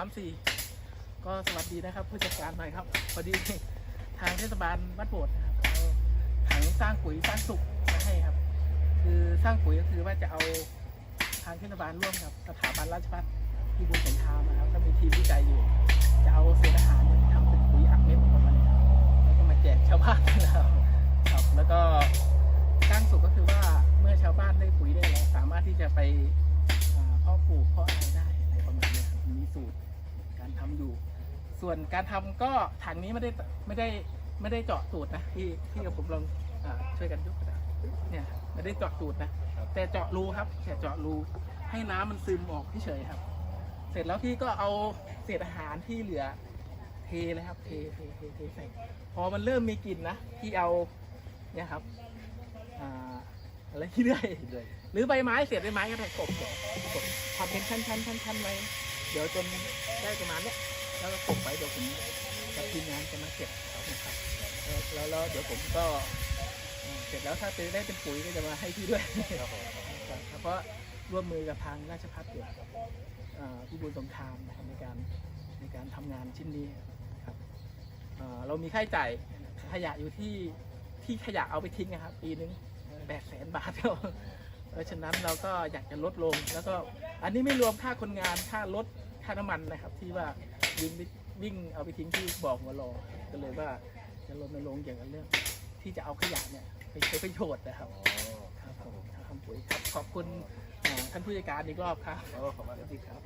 สามสี่ก็สวัสดีนะครับผู้จัดการหน่อยครับพอดีทางเทศบาลวัดโบสถ์นะครับเอาถังสร้างปุ๋ยสร้างสุกมาให้ครับ คือสร้างปุ๋ยก็คือว่าจะเอาทางเทศบาลร่วมกับสถาบันราชภัฏที่บุญสงครามนะครับก็มีทีมวิจัยอยู่ จะเอาเศษอาหารเนี่ยทำเป็นปุ๋ยอัดเม็ดประมาณนี้ครับแล้วก็มาแจกชาวบ้านนะครับครับแล้วก็สร้างสุกก็คือว่าเมื่อชาวบ้านได้ปุ๋ยได้แล้วสามารถที่จะไป ส่วนการทำก็ถังนี้ไม่ได้ไม่ได้ไม่ได้เจาะสูตรนะที่ที่กับผมลองอาช่วยกันยกกระดาษเนี่ยไม่ได้เจาะสูตรนะแต่เจาะรูครับแค่เจาะรูให้น้ำมันซึมออกเฉยๆครับ เสร็จแล้วพี่ก็เอาเศษอาหารที่เหลือเทเลยครับ เทเทเทเทใส่พอมันเริ่มมีกลิ่นนะพี่เอาเนี่ยครับอ่าอะไรที่เรื่อยด้วยหรือใบไม้เศษใบไม้ก็ได้กบกบกบทำเป็นชั้นชั้นชั้นชั้นๆไว้เดี๋ยวจนได้ประมาณเนี้ย แล้วก็กบไว้เดี๋ยวผมกับทีมงานจะมาเก็บนะครับแล้วแล้วเดี๋ยวผมก็เสร็จแล้วถ้าเป็นได้เป็นปุ๋ยก็จะมาให้พี่ด้วยครับผมครับเพราะร่วมมือกับทางราชพัฒเกี่ยวกับเอ่บูลสงครามนะครับในการในการทำงานชิ้นนี้ครับเอ่อเรามีค่าใช้จ่ายขยะอยู่ที่ที่ขยะเอาไปทิ้งนะครับ ปีนึงแปดแสนบาทครับเพราะฉะนั้นเราก็อยากจะลดลง แล้วก็อันนี้ไม่รวมค่าคนงานค่ารถ ค่าน้ำมันนะครับ ที่ว่าวิ่งวิ่งเอาไปทิ้งที่บอกหัวรอก็เลยว่าจะรณรงค์เกี่ยวกับเรื่อง ที่จะเอาขยะเนี่ยไปใช้ประโยชน์นะครับอ๋อครับผมทำปุ๋ยครับขอบคุณอ่าท่านผู้จัดการอีกรอบครับโอ้ขอบคุณสครัวับสดีครับ